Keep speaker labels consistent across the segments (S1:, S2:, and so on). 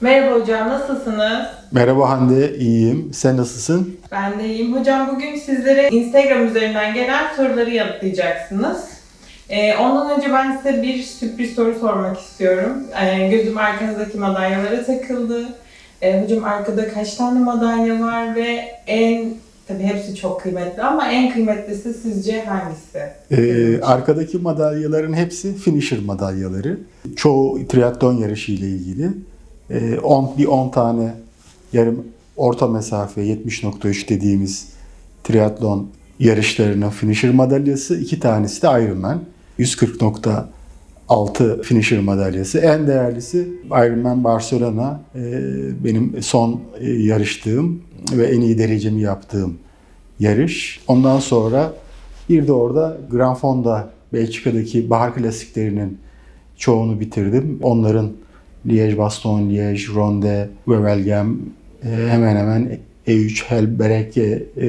S1: Merhaba hocam, nasılsınız?
S2: Merhaba Hande, iyiyim. Sen nasılsın?
S1: Ben de iyiyim. Hocam bugün sizlere Instagram üzerinden gelen soruları yanıtlayacaksınız. Ee, ondan önce ben size bir sürpriz soru sormak istiyorum. Ee, gözüm arkanızdaki madalyalara takıldı. Ee, hocam arkada kaç tane madalya var ve en, tabii hepsi çok kıymetli ama en kıymetlisi sizce hangisi?
S2: Ee, arkadaki madalyaların hepsi finisher madalyaları. Çoğu triatlon yarışı ile ilgili. Ee, 10 bir 10 tane yarım orta mesafe 70.3 dediğimiz triatlon yarışlarının finisher madalyası, iki tanesi de Ironman. 140.6 finisher madalyası. En değerlisi Ironman Barcelona. Ee, benim son e, yarıştığım ve en iyi derecemi yaptığım yarış. Ondan sonra bir de orada Gran Fonda Belçika'daki bahar klasiklerinin çoğunu bitirdim. Onların Liège, Baston, Liège, Ronde, Wevelgem e, hemen hemen E3, Helbereke e,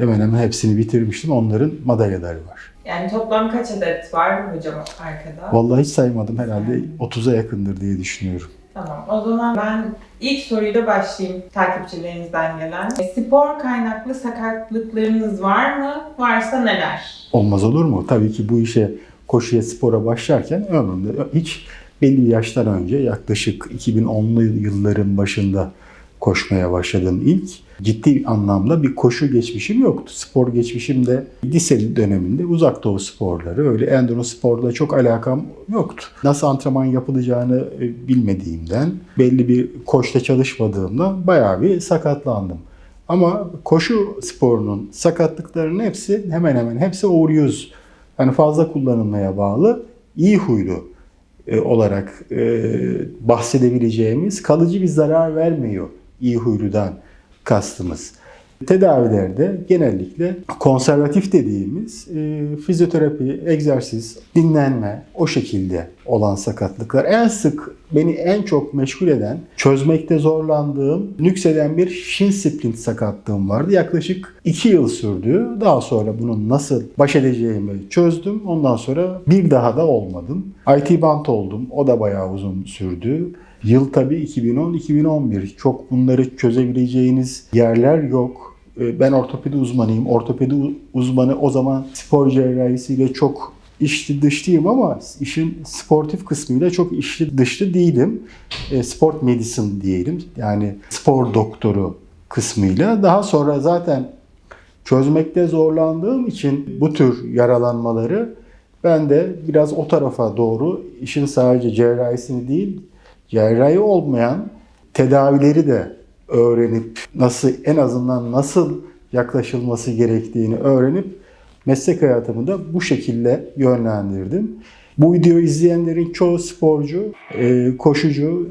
S2: hemen hemen hepsini bitirmiştim. Onların madalyaları var.
S1: Yani toplam kaç adet var hocam arkada?
S2: Vallahi hiç saymadım herhalde 30'a yakındır diye düşünüyorum.
S1: Tamam. O zaman ben ilk soruyla başlayayım takipçilerinizden gelen. E, Spor kaynaklı sakatlıklarınız var mı? Varsa neler?
S2: Olmaz olur mu? Tabii ki bu işe koşuya spora başlarken ömrümde hiç belli yaştan önce yaklaşık 2010'lu yılların başında koşmaya başladım ilk. Ciddi anlamda bir koşu geçmişim yoktu. Spor geçmişim de lise döneminde uzak doğu sporları, öyle enduro sporla çok alakam yoktu. Nasıl antrenman yapılacağını e, bilmediğimden, belli bir koçta çalışmadığımdan bayağı bir sakatlandım. Ama koşu sporunun sakatlıklarının hepsi hemen hemen hepsi overuse. Yani fazla kullanılmaya bağlı iyi huylu olarak e, bahsedebileceğimiz kalıcı bir zarar vermiyor iyi huyludan kastımız. Tedavilerde genellikle konservatif dediğimiz e, fizyoterapi, egzersiz, dinlenme o şekilde olan sakatlıklar. En sık beni en çok meşgul eden, çözmekte zorlandığım, nükseden bir shin splint sakatlığım vardı. Yaklaşık 2 yıl sürdü. Daha sonra bunun nasıl baş edeceğimi çözdüm. Ondan sonra bir daha da olmadım. IT bant oldum. O da bayağı uzun sürdü. Yıl tabii 2010-2011. Çok bunları çözebileceğiniz yerler yok. Ee, Ben ortopedi uzmanıyım. Ortopedi uzmanı o zaman spor cerrahisiyle çok içli dışlıyım ama işin sportif kısmıyla çok içli dışlı değilim. E, sport medicine diyelim. Yani spor doktoru kısmıyla. Daha sonra zaten çözmekte zorlandığım için bu tür yaralanmaları ben de biraz o tarafa doğru işin sadece cerrahisini değil, cerrahi olmayan tedavileri de öğrenip nasıl en azından nasıl yaklaşılması gerektiğini öğrenip meslek hayatımı da bu şekilde yönlendirdim. Bu videoyu izleyenlerin çoğu sporcu, e, koşucu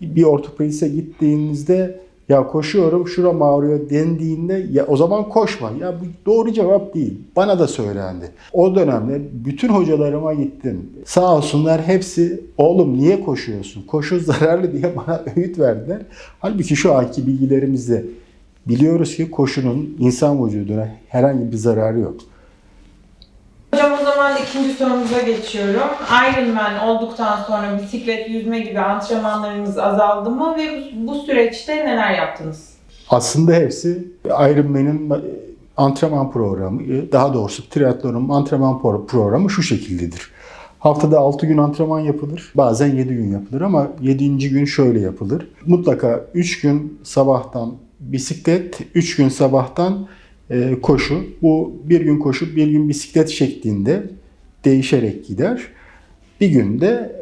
S2: bir ortopediste gittiğinizde ya koşuyorum şuram ağrıyor dendiğinde ya o zaman koşma. Ya bu doğru cevap değil. Bana da söylendi. O dönemde bütün hocalarıma gittim. Sağ olsunlar hepsi oğlum niye koşuyorsun? Koşu zararlı diye bana öğüt verdiler. Halbuki şu anki bilgilerimizde biliyoruz ki koşunun insan vücuduna herhangi bir zararı yok.
S1: Hocam o zaman ikinci sorumuza geçiyorum. Ironman olduktan sonra bisiklet, yüzme gibi antrenmanlarınız azaldı mı ve bu, süreçte neler yaptınız?
S2: Aslında hepsi Ironman'in antrenman programı, daha doğrusu triatlonun antrenman pro- programı şu şekildedir. Haftada 6 gün antrenman yapılır. Bazen 7 gün yapılır ama 7. gün şöyle yapılır. Mutlaka 3 gün sabahtan bisiklet, 3 gün sabahtan e, koşu. Bu bir gün koşup bir gün bisiklet şeklinde değişerek gider. Bir günde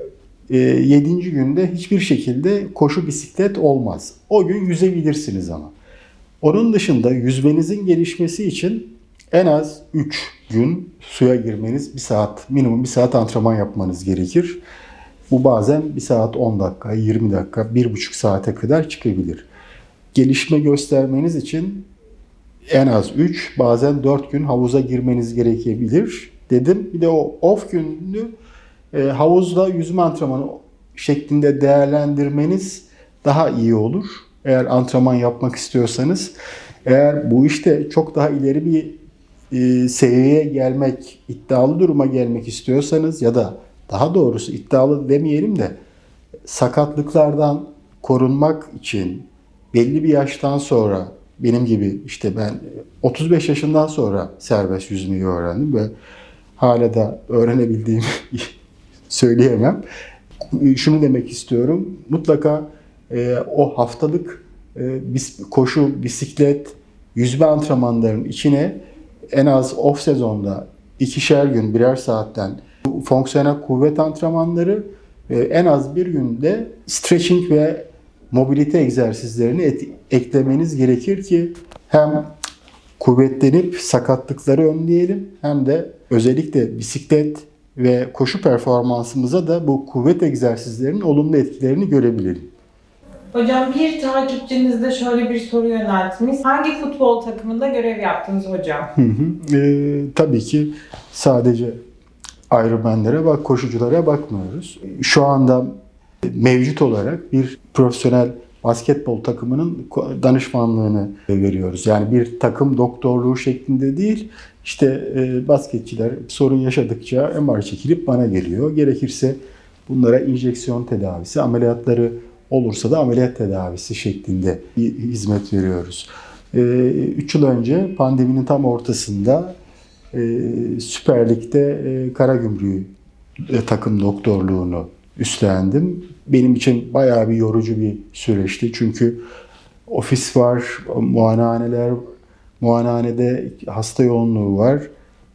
S2: e, yedinci günde hiçbir şekilde koşu bisiklet olmaz. O gün yüzebilirsiniz ama. Onun dışında yüzmenizin gelişmesi için en az 3 gün suya girmeniz, bir saat, minimum bir saat antrenman yapmanız gerekir. Bu bazen 1 saat 10 dakika, 20 dakika, 1,5 saate kadar çıkabilir. Gelişme göstermeniz için en az 3, bazen 4 gün havuza girmeniz gerekebilir dedim. Bir de o off gününü e, havuzda yüzme antrenmanı şeklinde değerlendirmeniz daha iyi olur. Eğer antrenman yapmak istiyorsanız. Eğer bu işte çok daha ileri bir e, seviyeye gelmek, iddialı duruma gelmek istiyorsanız ya da daha doğrusu iddialı demeyelim de sakatlıklardan korunmak için belli bir yaştan sonra benim gibi işte ben 35 yaşından sonra serbest yüzmeyi öğrendim ve hala da öğrenebildiğimi söyleyemem. Şunu demek istiyorum. Mutlaka e, o haftalık e, bis, koşu, bisiklet, yüzme antrenmanlarının içine en az off sezonda ikişer gün birer saatten fonksiyonel kuvvet antrenmanları ve en az bir günde stretching ve mobilite egzersizlerini et- eklemeniz gerekir ki hem kuvvetlenip sakatlıkları önleyelim hem de özellikle bisiklet ve koşu performansımıza da bu kuvvet egzersizlerinin olumlu etkilerini görebilelim.
S1: Hocam bir takipçiniz de şöyle bir soru yöneltmiş. Hangi futbol takımında görev yaptınız hocam?
S2: Hı hı. Ee, tabii ki sadece Ironman'lere bak, koşuculara bakmıyoruz. Şu anda mevcut olarak bir profesyonel basketbol takımının danışmanlığını veriyoruz. Yani bir takım doktorluğu şeklinde değil. İşte e, basketçiler sorun yaşadıkça MR çekilip bana geliyor. Gerekirse bunlara enjeksiyon tedavisi, ameliyatları olursa da ameliyat tedavisi şeklinde hi- hizmet veriyoruz. 3 yıl önce pandeminin tam ortasında e, Süper Lig'de e, Karagümrük'ü e, takım doktorluğunu üstlendim. Benim için bayağı bir yorucu bir süreçti. Çünkü ofis var, muayenehaneler, muayenehanede hasta yoğunluğu var,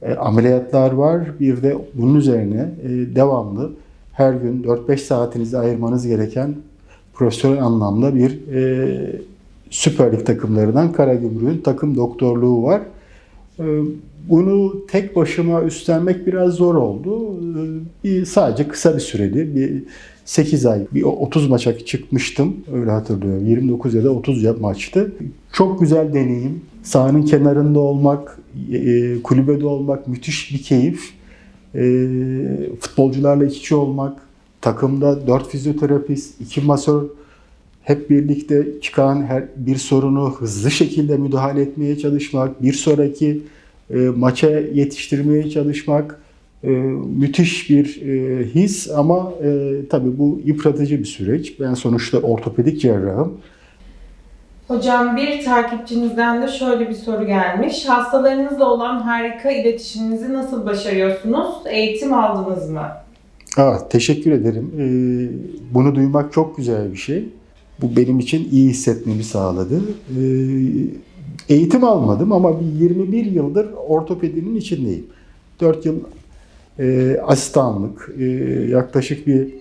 S2: e, ameliyatlar var. Bir de bunun üzerine e, devamlı her gün 4-5 saatinizi ayırmanız gereken profesyonel anlamda bir e, Süper Lig takımlarından Karagümrük'ün takım doktorluğu var. E, bunu tek başıma üstlenmek biraz zor oldu. E, Bir, sadece kısa bir süreli, bir 8 ay, bir 30 maça çıkmıştım. Öyle hatırlıyorum. 29 ya da 30 yap- maçtı. Çok güzel deneyim. Sahanın kenarında olmak, e, kulübede olmak müthiş bir keyif. E, futbolcularla iç içe olmak, takımda 4 fizyoterapist, 2 masör hep birlikte çıkan her bir sorunu hızlı şekilde müdahale etmeye çalışmak, bir sonraki e, maça yetiştirmeye çalışmak e, müthiş bir e, his ama e, tabii bu yıpratıcı bir süreç. Ben sonuçta ortopedik cerrahım.
S1: Hocam bir takipçinizden de şöyle bir soru gelmiş. Hastalarınızla olan harika iletişiminizi nasıl başarıyorsunuz? Eğitim aldınız mı?
S2: Aa, teşekkür ederim. Ee, bunu duymak çok güzel bir şey. Bu benim için iyi hissetmemi sağladı. Ee, eğitim almadım ama bir 21 yıldır ortopedinin içindeyim. 4 yıl e, asistanlık, e, yaklaşık bir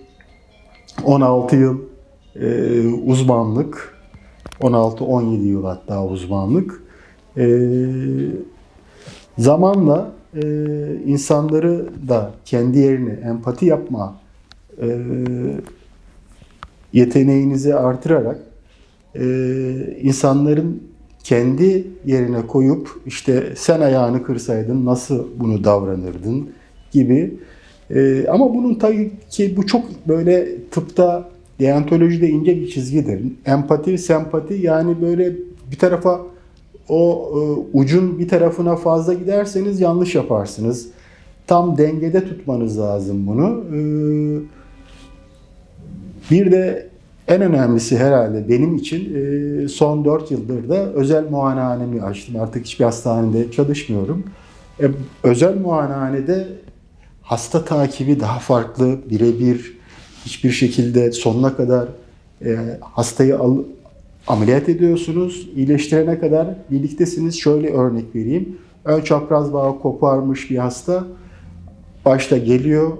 S2: 16 yıl e, uzmanlık, 16-17 yıl hatta uzmanlık. Zamanla insanları da kendi yerine empati yapma yeteneğinizi artırarak e, insanların kendi yerine koyup işte sen ayağını kırsaydın nasıl bunu davranırdın gibi. E, ama bunun tabii ki bu çok böyle tıpta deontolojide ince bir çizgidir. Empati, sempati yani böyle bir tarafa o e, ucun bir tarafına fazla giderseniz yanlış yaparsınız. Tam dengede tutmanız lazım bunu. E, bir de en önemlisi herhalde benim için e, son 4 yıldır da özel muayenehanemi açtım. Artık hiçbir hastanede çalışmıyorum. E, özel muayenehanede hasta takibi daha farklı, birebir hiçbir şekilde sonuna kadar e, hastayı al, ameliyat ediyorsunuz. iyileştirene kadar birliktesiniz. Şöyle örnek vereyim. Ön çapraz bağı koparmış bir hasta başta geliyor,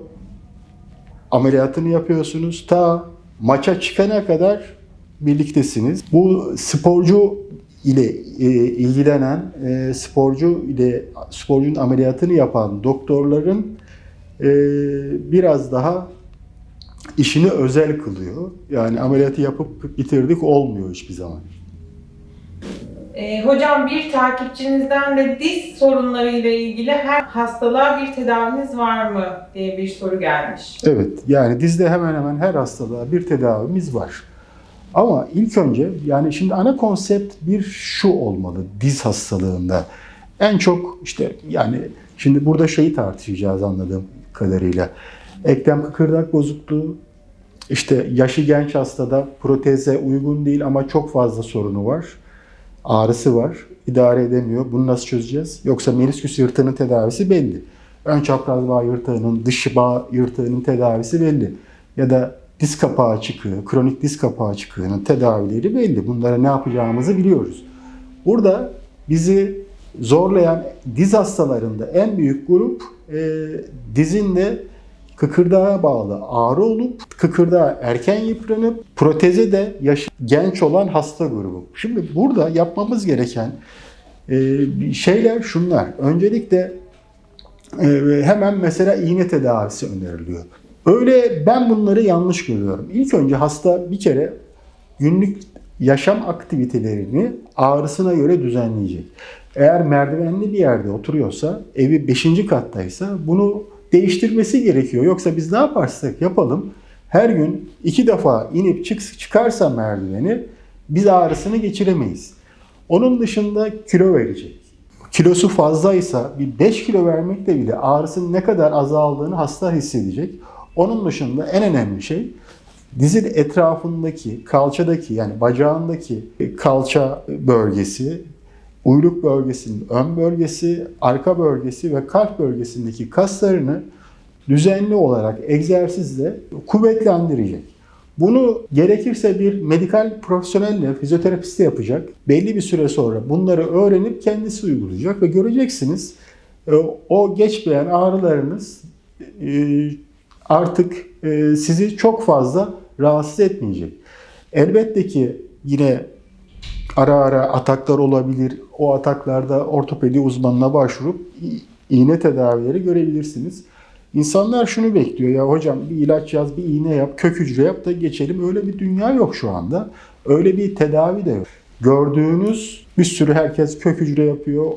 S2: ameliyatını yapıyorsunuz. Ta maça çıkana kadar birliktesiniz. Bu sporcu ile e, ilgilenen, e, sporcu ile sporcunun ameliyatını yapan doktorların e, biraz daha işini özel kılıyor. Yani ameliyatı yapıp bitirdik olmuyor hiçbir zaman.
S1: Ee, hocam bir takipçinizden de diz sorunları ile ilgili her hastalığa bir tedaviniz var mı diye bir soru gelmiş.
S2: Evet, yani dizde hemen hemen her hastalığa bir tedavimiz var. Ama ilk önce yani şimdi ana konsept bir şu olmalı diz hastalığında. En çok işte yani şimdi burada şeyi tartışacağız anladığım kadarıyla. Eklem kıkırdak bozukluğu, işte yaşı genç hastada proteze uygun değil ama çok fazla sorunu var. Ağrısı var. idare edemiyor. Bunu nasıl çözeceğiz? Yoksa menisküs yırtığının tedavisi belli. Ön çapraz bağ yırtığının, dış bağ yırtığının tedavisi belli. Ya da diz kapağı çıkığı, kronik diz kapağı çıkığının tedavileri belli. Bunlara ne yapacağımızı biliyoruz. Burada bizi zorlayan diz hastalarında en büyük grup e, dizinde kıkırdağa bağlı ağrı olup kıkırdağa erken yıpranıp proteze de yaşı genç olan hasta grubu. Şimdi burada yapmamız gereken e, şeyler şunlar. Öncelikle e, hemen mesela iğne tedavisi öneriliyor. Öyle ben bunları yanlış görüyorum. İlk önce hasta bir kere günlük yaşam aktivitelerini ağrısına göre düzenleyecek. Eğer merdivenli bir yerde oturuyorsa, evi 5. kattaysa bunu değiştirmesi gerekiyor. Yoksa biz ne yaparsak yapalım her gün iki defa inip çık, çıkarsa merdiveni biz ağrısını geçiremeyiz. Onun dışında kilo verecek. Kilosu fazlaysa bir 5 kilo vermekle bile ağrısının ne kadar azaldığını hasta hissedecek. Onun dışında en önemli şey dizin etrafındaki, kalçadaki yani bacağındaki kalça bölgesi, uyluk bölgesinin ön bölgesi, arka bölgesi ve kalp bölgesindeki kaslarını düzenli olarak egzersizle kuvvetlendirecek. Bunu gerekirse bir medikal profesyonelle, fizyoterapisti yapacak. Belli bir süre sonra bunları öğrenip kendisi uygulayacak ve göreceksiniz e, o geçmeyen ağrılarınız e, artık e, sizi çok fazla rahatsız etmeyecek. Elbette ki yine ara ara ataklar olabilir. O ataklarda ortopedi uzmanına başvurup iğne tedavileri görebilirsiniz. İnsanlar şunu bekliyor ya hocam bir ilaç yaz, bir iğne yap, kök hücre yap da geçelim. Öyle bir dünya yok şu anda. Öyle bir tedavi de yok. Gördüğünüz bir sürü herkes kök hücre yapıyor,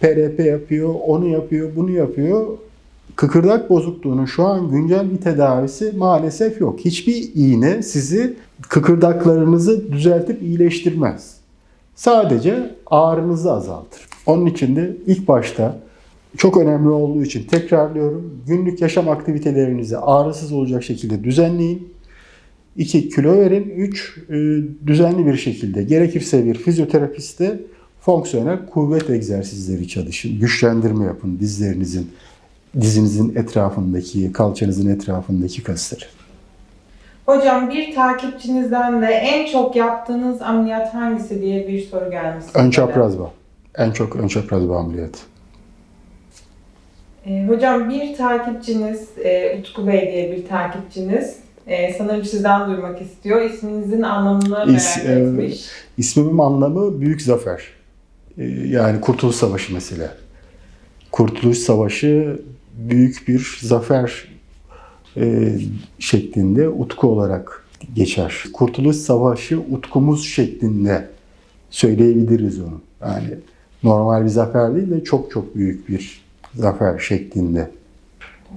S2: PRP yapıyor, onu yapıyor, bunu yapıyor. Kıkırdak bozukluğunun şu an güncel bir tedavisi maalesef yok. Hiçbir iğne sizi kıkırdaklarınızı düzeltip iyileştirmez. Sadece ağrınızı azaltır. Onun için de ilk başta çok önemli olduğu için tekrarlıyorum. Günlük yaşam aktivitelerinizi ağrısız olacak şekilde düzenleyin. 2 kilo verin. 3 düzenli bir şekilde gerekirse bir fizyoterapiste fonksiyonel kuvvet egzersizleri çalışın. Güçlendirme yapın dizlerinizin, dizinizin etrafındaki, kalçanızın etrafındaki kasları.
S1: Hocam bir takipçinizden de en çok yaptığınız ameliyat hangisi diye bir soru gelmiş.
S2: Ön çapraz bağ. En çok ön çapraz bağ ameliyatı.
S1: Ee, hocam bir takipçiniz, e, Utku Bey diye bir takipçiniz e, sanırım sizden duymak istiyor. İsminizin anlamını merak
S2: İs- e,
S1: etmiş.
S2: İsmimin anlamı büyük zafer. Ee, Yani Kurtuluş Savaşı mesela. Kurtuluş Savaşı büyük bir zafer e, şeklinde utku olarak geçer. Kurtuluş Savaşı utkumuz şeklinde söyleyebiliriz onu. Yani normal bir zafer değil de çok çok büyük bir zafer şeklinde.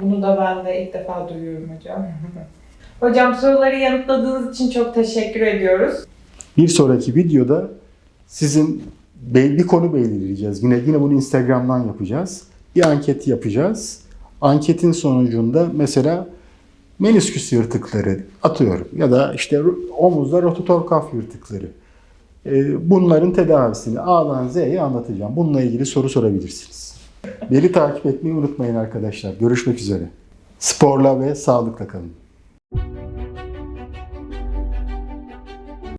S1: Bunu da ben de ilk defa duyuyorum hocam. hocam soruları yanıtladığınız için çok teşekkür ediyoruz.
S2: Bir sonraki videoda sizin bir konu belirleyeceğiz. Yine yine bunu Instagram'dan yapacağız. Bir anket yapacağız. Anketin sonucunda mesela menisküs yırtıkları atıyorum ya da işte omuzda rotator kaf yırtıkları. Ee, Bunların tedavisini A'dan Z'ye anlatacağım. Bununla ilgili soru sorabilirsiniz. Beni takip etmeyi unutmayın arkadaşlar. Görüşmek üzere. Sporla ve sağlıkla kalın.